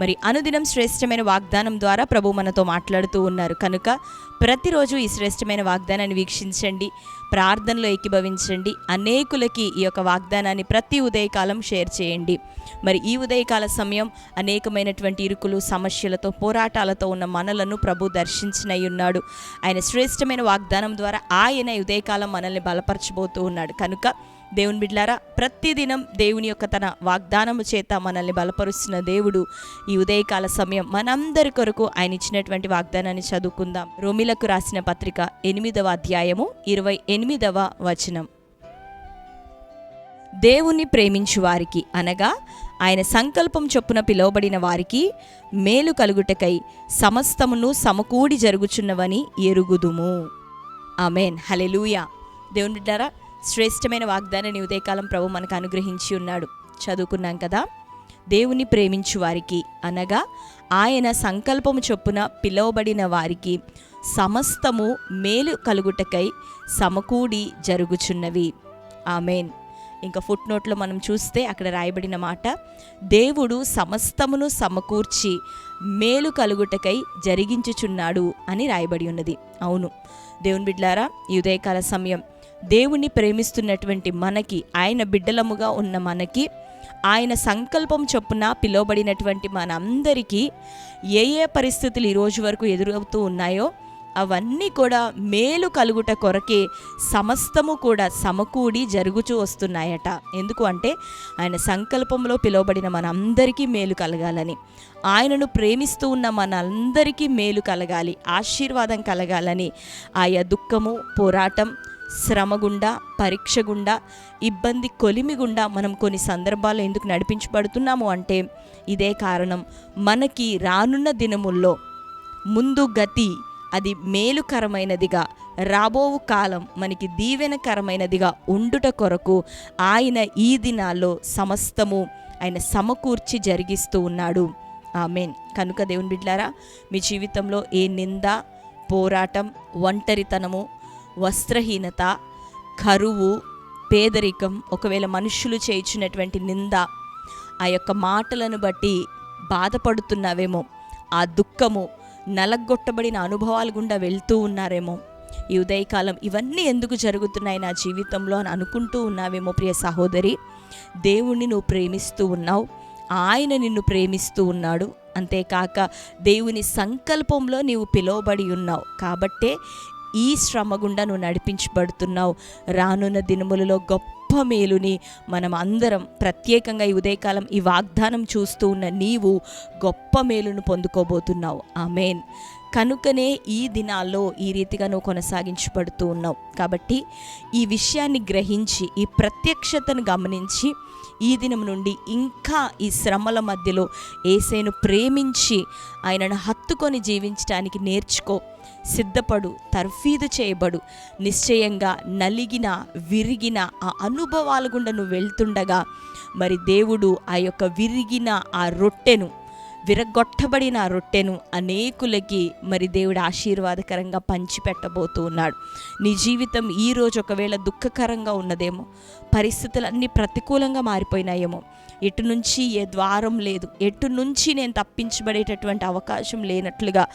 మరి అనుదినం శ్రేష్టమైన వాగ్దానం ద్వారా ప్రభు మనతో మాట్లాడుతూ ఉన్నారు. కనుక ప్రతిరోజు ఈ శ్రేష్టమైన వాగ్దానాన్ని వీక్షించండి ప్రార్థనలో ఏకీభవించండి అనేకులకి ఈ యొక్క వాగ్దానాన్ని ప్రతి ఉదయకాలం షేర్ చేయండి. మరి ఈ ఉదయకాల సమయం అనేకమైనటువంటి ఇరుకులు సమస్యలతో పోరాటాలతో ఉన్న మనలను ప్రభు దర్శించినై ఉన్నాడు. ఆయన శ్రేష్టమైన వాగ్దానం ద్వారా ఆయన ఉదయకాలం మనల్ని బలపరచబోతూ ఉన్నాడు. కనుక దేవుని బిడ్లారా ప్రతిదినం దేవుని యొక్క తన వాగ్దానము చేత మనల్ని బలపరుస్తున్న దేవుడు ఈ ఉదయకాల సమయం మనందరి కొరకు ఆయన ఇచ్చినటువంటి వాగ్దానాన్ని చదువుకుందాం. రోమిలకు రాసిన పత్రిక ఎనిమిదవ అధ్యాయము ఇరవై ఎనిమిదవ వచనం. దేవుణ్ణి ప్రేమించు వారికి అనగా ఆయన సంకల్పం చొప్పున పిలువబడిన వారికి మేలు కలుగుటకై సమస్తమును సమకూడి జరుగుచున్నవని ఎరుగుదుము. ఆమెన్. హలెలూయా దేవుని బిడ్డారా శ్రేష్టమైన వాగ్దానాన్ని ఉదయకాలం ప్రభు మనకు అనుగ్రహించి ఉన్నాడు. చదువుకున్నాం కదా? దేవుని ప్రేమించు వారికి అనగా ఆయన సంకల్పము చొప్పున పిలువబడిన వారికి సమస్తము మేలు కలుగుటకై సమకూడి జరుగుచున్నవి. ఆమెన్. ఇంకా ఫుట్ నోట్లో మనం చూస్తే అక్కడ రాయబడిన మాట దేవుడు సమస్తమును సమకూర్చి మేలు కలుగుటకై జరిగించుచున్నాడు అని రాయబడి ఉన్నది. అవును. దేవుని బిడ్లారా ఈ ఉదయకాల సమయం దేవుణ్ణి ప్రేమిస్తున్నటువంటి మనకి ఆయన బిడ్డలముగా ఉన్న మనకి ఆయన సంకల్పం చొప్పున పిలువబడినటువంటి మనందరికీ ఏ ఏ పరిస్థితులు ఈరోజు వరకు ఎదురవుతూ ఉన్నాయో అవన్నీ కూడా మేలు కలుగుట కొరకే సమస్తము కూడా సమకూడి జరుగుచూ వస్తున్నాయట. ఎందుకు అంటే ఆయన సంకల్పంలో పిలువబడిన మనందరికీ మేలు కలగాలని ఆయనను ప్రేమిస్తూ ఉన్న మనందరికీ మేలు కలగాలి ఆశీర్వాదం కలగాలని ఆయా దుఃఖము పోరాటం శ్రమ గుండా పరీక్ష గుండా ఇబ్బంది కొలిమి గుండా మనం కొన్ని సందర్భాల్లో ఎందుకు నడిపించబడుతున్నాము అంటే ఇదే కారణం. మనకి రానున్న దినముల్లో ముందు గతి అది మేలుకరమైనదిగా రాబోవు కాలం మనకి దీవెనకరమైనదిగా ఉండుట కొరకు ఆయన ఈ దినాల్లో సమస్తము ఆయన సమకూర్చి జరిగిస్తూ ఉన్నాడు. ఆమెన్. కనుక దేవుని బిడ్లారా మీ జీవితంలో ఏ నింద పోరాటం ఒంటరితనము వస్త్రహీనత కరువు పేదరికం ఒకవేళ మనుషులు చేయించినటువంటి నింద ఆ యొక్క మాటలను బట్టి బాధపడుతున్నావేమో ఆ దుఃఖము నలగొట్టబడిన అనుభవాలు గుండా వెళ్తూ ఉన్నారేమో. ఈ ఉదయకాలం ఇవన్నీ ఎందుకు జరుగుతున్నాయి నా జీవితంలో అని అనుకుంటూ ఉన్నావేమో ప్రియ సహోదరి? దేవుణ్ణి నువ్వు ప్రేమిస్తూ ఉన్నావు ఆయన నిన్ను ప్రేమిస్తూ ఉన్నాడు అంతేకాక దేవుని సంకల్పంలో నీవు పిలువబడి ఉన్నావు. కాబట్టే ఈ శ్రమ గుండా నువ్వు నడిపించబడుతున్నావు. రానున్న దినములలో గొప్ప మేలుని మనం అందరం ప్రత్యేకంగా ఈ ఉదయకాలం ఈ వాగ్దానం చూస్తూ ఉన్న నీవు గొప్ప మేలును పొందుకోబోతున్నావు. ఆమెన్. కనుకనే ఈ దినాల్లో ఈ రీతిగా నువ్వు కొనసాగించబడుతూ ఉన్నావు. కాబట్టి ఈ విషయాన్ని గ్రహించి ఈ ప్రత్యక్షతను గమనించి ఈ దినం నుండి ఇంకా ఈ శ్రమల మధ్యలో ఏసేను ప్రేమించి ఆయనను హత్తుకొని జీవించడానికి నేర్చుకో. సిద్ధపడు తర్ఫీదు చేయబడు. నిశ్చయంగా నలిగిన విరిగిన ఆ అనుభవాల గుండా నువ్వు వెళ్తుండగా మరి దేవుడు ఆ యొక్క విరిగిన ఆ రొట్టెను విరగొట్టబడిన రొట్టెను అనేకులకి మరి దేవుడు ఆశీర్వాదకరంగా పంచిపెట్టబోతూ ఉన్నాడు. నీ జీవితం ఈరోజు ఒకవేళ దుఃఖకరంగా ఉన్నదేమో పరిస్థితులన్నీ ప్రతికూలంగా మారిపోయినాయేమో ఎటు నుంచి ఏ ద్వారం లేదు ఎటు నుంచి నేను తప్పించబడేటటువంటి అవకాశం లేనట్లుగా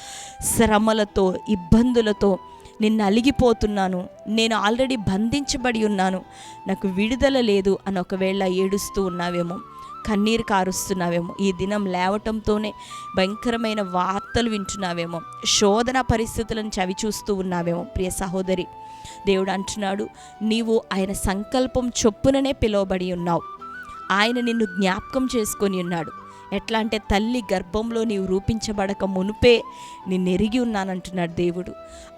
శ్రమలతో ఇబ్బందులతో నిన్ను అలిగిపోతున్నాను. నేను ఆల్రెడీ బంధించబడి ఉన్నాను. నాకు విడుదల లేదు అని ఒకవేళ ఏడుస్తూ ఉన్నావేమో కన్నీరు కారుస్తున్నావేమో. ఈ దినం లేవటంతోనే భయంకరమైన వార్తలు వింటున్నావేమో. శోధన పరిస్థితులను చవి చూస్తూ ఉన్నావేమో. ప్రియ సహోదరి దేవుడు అంటున్నాడు నీవు ఆయన సంకల్పం చొప్పుననే పిలువబడి ఉన్నావు. ఆయన నిన్ను జ్ఞాపకం చేసుకొని ఉన్నాడు. ఎట్లా అంటే తల్లి గర్భంలో నీవు రూపించబడక మునుపే నిన్ను ఎరిగి ఉన్నానంటున్నాడు దేవుడు.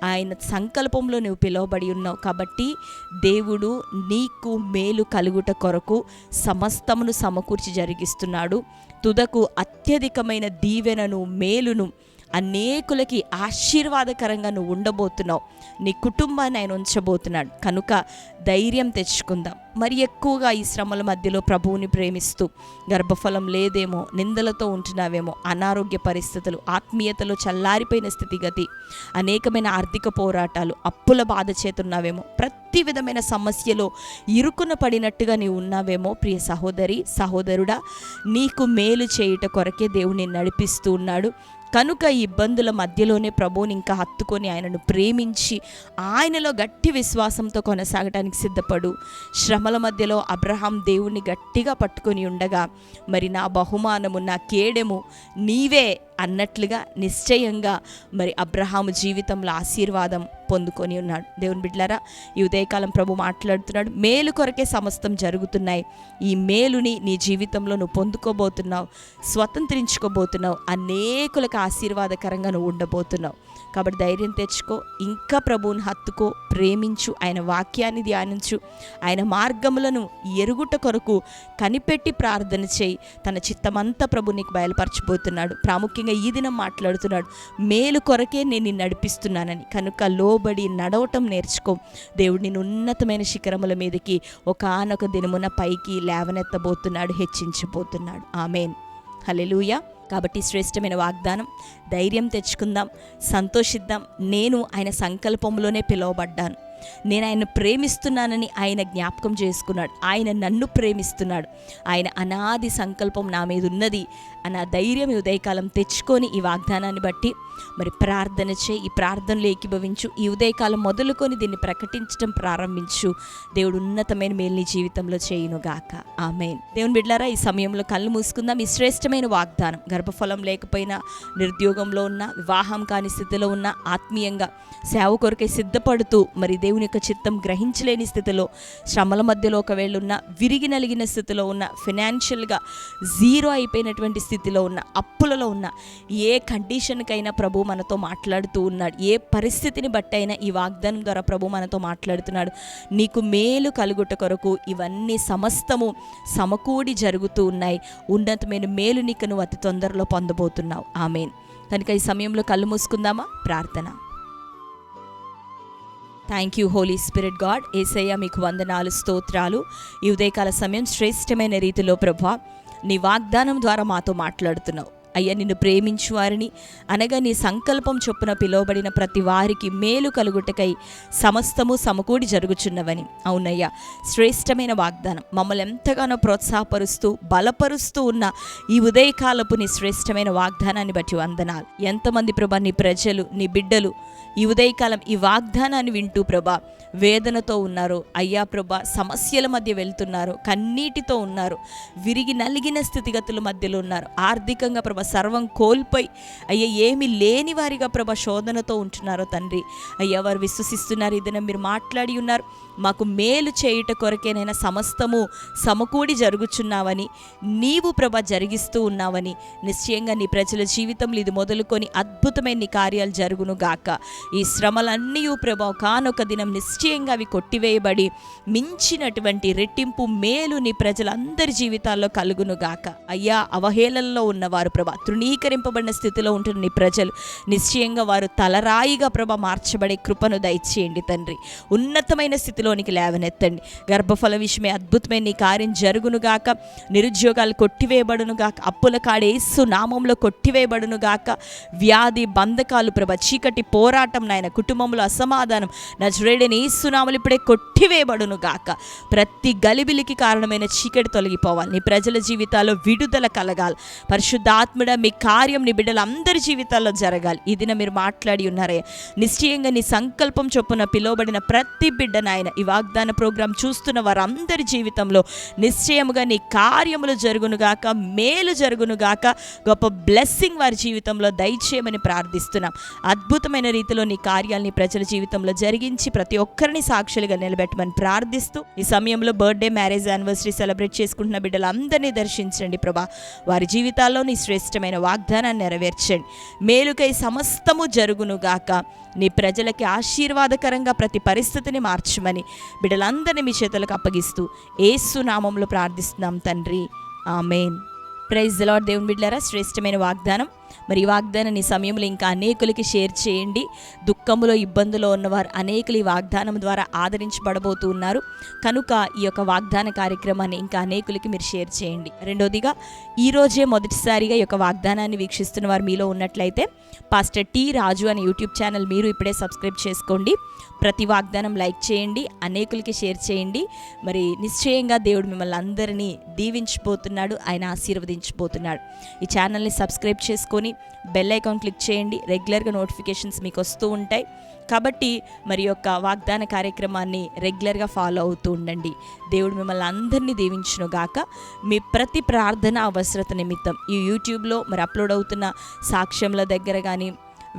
ఆయన సంకల్పంలో నువ్వు పిలువబడి ఉన్నావు కాబట్టి దేవుడు నీకు మేలు కలుగుట కొరకు సమస్తమును సమకూర్చి జరిగిస్తున్నాడు. తుదకు అత్యధికమైన దీవెనను మేలును అనేకులకి ఆశీర్వాదకరంగా నువ్వు ఉండబోతున్నావు. నీ కుటుంబాన్ని ఆయన ఉంచబోతున్నాడు. కనుక ధైర్యం తెచ్చుకుందాం. మరి ఎక్కువగా ఈ శ్రమల మధ్యలో ప్రభువుని ప్రేమిస్తూ గర్భఫలం లేదేమో నిందలతో ఉంటున్నావేమో అనారోగ్య పరిస్థితులు ఆత్మీయతలో చల్లారిపోయిన స్థితిగతి అనేకమైన ఆర్థిక పోరాటాలు అప్పుల బాధ చేతున్నావేమో ప్రతి విధమైన సమస్యలో ఇరుకున పడినట్టుగా నీవు ఉన్నావేమో ప్రియ సహోదరి సహోదరుడా నీకు మేలు చేయుట కొరకే దేవుని నడిపిస్తూ ఉన్నాడు. కనుక ఈ ఇబ్బందుల మధ్యలోనే ప్రభువుని ఇంకా హత్తుకొని ఆయనను ప్రేమించి ఆయనలో గట్టి విశ్వాసంతో కొనసాగటానికి సిద్ధపడు. శ్రమల మధ్యలో అబ్రహాం దేవుణ్ణి గట్టిగా పట్టుకొని ఉండగా మరి నా బహుమానము నా కేడెము నీవే అన్నట్లుగా నిశ్చయంగా మరి అబ్రహాము జీవితంలో ఆశీర్వాదం పొందుకొని ఉన్నాడు. దేవుని బిడ్లారా ఈ ఉదయకాలం ప్రభు మాట్లాడుతున్నాడు. మేలు కొరకే సమస్తం జరుగుతున్నాయి. ఈ మేలుని నీ జీవితంలో నువ్వు పొందుకోబోతున్నావు స్వతంత్రించుకోబోతున్నావు అనేకులకు ఆశీర్వాదకరంగా నువ్వు ఉండబోతున్నావు. కాబట్టి ధైర్యం తెచ్చుకో ఇంకా ప్రభువుని హత్తుకో ప్రేమించు ఆయన వాక్యాన్ని ధ్యానించు ఆయన మార్గములను ఎరుగుట కొరకు కనిపెట్టి ప్రార్థన చేయి. తన చిత్తమంతా ప్రభు నీకు బయలుపరచబోతున్నాడు. ప్రాముఖ్యంగా ఈ దినం మాట్లాడుతున్నాడు. మేలు కొరకే నేను నిన్ను నడిపిస్తున్నానని. కనుక లోబడి నడవటం నేర్చుకో. దేవుడు నేను ఉన్నతమైన శిఖరముల మీదకి ఒకనొక దినమున పైకి లేవనెత్తబోతున్నాడు హెచ్చించబోతున్నాడు. ఆమెన్. హలెలూయా కాబట్టి శ్రేష్టమైన వాగ్దానం ధైర్యం తెచ్చుకుందాం సంతోషిద్దాం. నేను ఆయన సంకల్పంలోనే పిలువబడ్డాను. నేను ఆయన ప్రేమిస్తున్నానని ఆయన జ్ఞాపకం చేసుకున్నాడు. ఆయన నన్ను ప్రేమిస్తున్నాడు. ఆయన అనాది సంకల్పం నా మీద ఉన్నది అన్న ధైర్యం ఈ ఉదయకాలం తెచ్చుకొని ఈ వాగ్దానాన్ని బట్టి మరి ప్రార్థన చేయి ఈ ప్రార్థనలు ఏకీభవించు ఈ ఉదయకాలం మొదలుకొని దీన్ని ప్రకటించడం ప్రారంభించు. దేవుడు ఉన్నతమైన మేలు నీ జీవితంలో చేయును గాక ఆమెన్. దేవుని బిడ్డారా ఈ సమయంలో కళ్ళు మూసుకుందాం. ఈ శ్రేష్టమైన వాగ్దానం గర్భఫలం లేకపోయినా నిరుద్యోగంలో ఉన్న వివాహం కాని స్థితిలో ఉన్న ఆత్మీయంగా సేవ కొరకై సిద్ధపడుతూ మరి దేవుని యొక్క చిత్తం గ్రహించలేని స్థితిలో శ్రమల మధ్యలో ఒకవేళ ఉన్న విరిగి నలిగిన స్థితిలో ఉన్న ఫినాన్షియల్గా జీరో అయిపోయినటువంటి స్థితిలో ఉన్న అప్పులలో ఉన్న ఏ కండిషన్కైనా ప్రభు మనతో మాట్లాడుతూ ఉన్నాడు. ఏ పరిస్థితిని బట్టి అయినా ఈ వాగ్దానం ద్వారా ప్రభు మనతో మాట్లాడుతున్నాడు. నీకు మేలు కలుగుట కొరకు ఇవన్నీ సమస్తము సమకూడి జరుగుతూ ఉన్నాయి. ఉన్నతమైన మేలు నీకు నువ్వు అతి తొందరలో పొందబోతున్నావు. ఆమెన్. కనుక ఈ సమయంలో కళ్ళు మూసుకుందామా? ప్రార్థన. Thank you holy spirit God Yesayya మీకు వందనాలు స్తోత్రాలు. ఈ ఉదయకాల సమయం శ్రేష్టమైన రీతిలో ప్రభా నీ వాగ్దానం ద్వారా మాతో మాట్లాడుతున్నావు. అయ్యా నిన్ను ప్రేమించు వారిని. అనగా నీ సంకల్పం చొప్పున పిలువబడిన ప్రతి వారికి మేలు కలుగుటకై సమస్తము సమకూడి జరుగుచున్నవని. అవునయ్యా శ్రేష్టమైన వాగ్దానం. మమ్మల్ని ఎంతగానో ప్రోత్సాహపరుస్తూ బలపరుస్తూ ఉన్న ఈ ఉదయకాలపు నీ శ్రేష్టమైన వాగ్దానాన్ని బట్టి వందనాలు. ఎంతమంది ప్రభా నీ ప్రజలు నీ బిడ్డలు ఈ ఉదయకాలం ఈ వాగ్దానాన్ని వింటూ ప్రభా వేదనతో ఉన్నారు. అయ్యా ప్రభా సమస్యల మధ్య వెళ్తున్నారు. కన్నీటితో ఉన్నారు. విరిగి నలిగిన స్థితిగతుల మధ్యలో ఉన్నారు. ఆర్థికంగా ప్రభ సర్వం కోల్పోయి అయ్యా ఏమి లేని వారిగా ప్రభ శోధనతో ఉంటున్నారో తండ్రి. అయ్యా వారు విశ్వసిస్తున్నారు. ఇదన మీరు మాట్లాడి ఉన్నారు. మాకు మేలు చేయుట కొరకేనైనా సమస్తము సమకూడి జరుగుచున్నావని నీవు ప్రభ జరిగిస్తూ ఉన్నావని నిశ్చయంగా నీ ప్రజల జీవితంలో ఇది మొదలుకొని అద్భుతమైన నీ కార్యాలు జరుగును గాక ఈ శ్రమలన్నీ ప్రభా కానొక దినం నిశ్చయంగా అవి కొట్టివేయబడి మించినటువంటి రెట్టింపు మేలు నీ ప్రజలందరి జీవితాల్లో కలుగును గాక. అయ్యా అవహేళనలో ఉన్నవారు ప్రభా తృణీకరింపబడిన స్థితిలో ఉంటున్న నీ ప్రజలు నిశ్చయంగా వారు తలరాయిగా ప్రభ మార్చబడే కృపను దయచేయండి తండ్రి. ఉన్నతమైన స్థితిలోనికి లేవనెత్తండి. గర్భఫల విషయమే అద్భుతమైన నీ కార్యం జరుగును గాక. నిరుద్యోగాలు కొట్టివేయబడును గాక. అప్పుల కాడేసు నామంలో కొట్టివేయబడును గాక. వ్యాధి బంధకాలు ప్రభ చీకటి పోరాటం నాయన కుటుంబంలో అసమాధానం. నజరేడని ఏసునామలు ఇప్పుడే కొట్టివేయబడును గాక. ప్రతి గలిబిలికి కారణమైన చీకటి తొలగిపోవాలి. నీ ప్రజల జీవితాల్లో విడుదల కలగాలి. పరిశుద్ధాత్ముడ మీ కార్యం నీ బిడ్డలందరి జీవితాల్లో జరగాలి. ఈ దిన మీరు మాట్లాడి ఉన్నారే. నిశ్చయంగా నీ సంకల్పం చొప్పున పిలువబడిన ప్రతి బిడ్డ నాయన ఈ వాగ్దాన ప్రోగ్రాం చూస్తున్న వారందరి జీవితంలో నిశ్చయముగా నీ కార్యములు జరుగునుగాక మేలు జరుగునుగాక గొప్ప బ్లెస్సింగ్ వారి జీవితంలో దయచేయమని ప్రార్థిస్తున్నాం. అద్భుతమైన రీతిలో నీ కార్యాలని ప్రజల జీవితంలో జరిగించి ప్రతి ఒక్కరిని సాక్షులుగా నిలబెట్టమని ప్రార్థిస్తూ ఈ సమయంలో బర్త్డే మ్యారేజ్ యానివర్సరీ సెలబ్రేట్ చేసుకుంటున్న బిడ్డలందరినీ దర్శించండి ప్రభా. వారి జీవితాల్లో నీ శ్రేష్టమైన వాగ్దానాన్ని నెరవేర్చండి. మేలుకై సమస్తము జరుగునుగాక నీ ప్రజలకి ఆశీర్వాదకరంగా ప్రతి పరిస్థితిని మార్చమని బిడ్డలందరినీ మీ చేతులకు అప్పగిస్తూ ఏసు నామంలో ప్రార్థిస్తున్నాం తండ్రి. ఆమెన్. ప్రైజ్ లాడ్ దేవుని బిడ్డలారా శ్రేష్టమైన వాగ్దానం. మరి ఈ వాగ్దానాన్ని సమయంలో ఇంకా అనేకులకి షేర్ చేయండి. దుఃఖంలో ఇబ్బందులో ఉన్నవారు అనేకులు ఈ వాగ్దానం ద్వారా ఆదరించబడబోతూ ఉన్నారు. కనుక ఈ యొక్క వాగ్దాన కార్యక్రమాన్ని ఇంకా అనేకులకి మీరు షేర్ చేయండి. రెండోదిగా ఈ రోజే మొదటిసారిగా ఈ యొక్క వాగ్దానాన్ని వీక్షిస్తున్న వారు మీలో ఉన్నట్లయితే పాస్టర్ టీ రాజు అనే యూట్యూబ్ ఛానల్ మీరు ఇప్పుడే సబ్స్క్రైబ్ చేసుకోండి. ప్రతి వాగ్దానం లైక్ చేయండి అనేకులకి షేర్ చేయండి. మరి నిశ్చయంగా దేవుడు మిమ్మల్ని అందరినీ దీవించబోతున్నాడు ఆయన ఆశీర్వదించబోతున్నాడు. ఈ ఛానల్ని సబ్స్క్రైబ్ చేసుకొని బెల్ ఐకాన్ క్లిక్ చేయండి. రెగ్యులర్గా నోటిఫికేషన్స్ మీకు వస్తూ ఉంటాయి. కాబట్టి మరి యొక్క వాగ్దాన కార్యక్రమాన్ని రెగ్యులర్గా ఫాలో అవుతూ ఉండండి. దేవుడు మిమ్మల్ని అందరినీ దీవించునుగాక మీ ప్రతి ప్రార్థన అవసరత నిమిత్తం. ఈ యూట్యూబ్లో మరి అప్లోడ్ అవుతున్న సాక్ష్యముల దగ్గర కానీ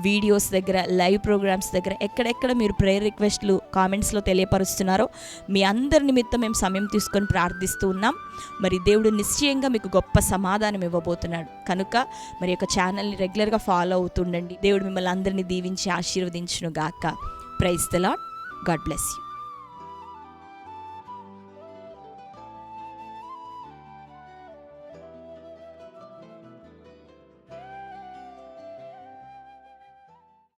వీడియోస్ దగ్గర లైవ్ ప్రోగ్రామ్స్ దగ్గర ఎక్కడెక్కడ మీరు ప్రేయర్ రిక్వెస్ట్లు కామెంట్స్లో తెలియపరుస్తున్నారో మీ అందరి నిమిత్తం మేము సమయం తీసుకొని ప్రార్థిస్తూ ఉన్నాం. మరి దేవుడు నిశ్చయంగా మీకు గొప్ప సమాధానం ఇవ్వబోతున్నాడు. కనుక మరి యొక్క ఛానల్ని రెగ్యులర్గా ఫాలో అవుతుండండి. దేవుడు మిమ్మల్ని అందరినీ దీవించి ఆశీర్వదించును గాక praise the lord God bless you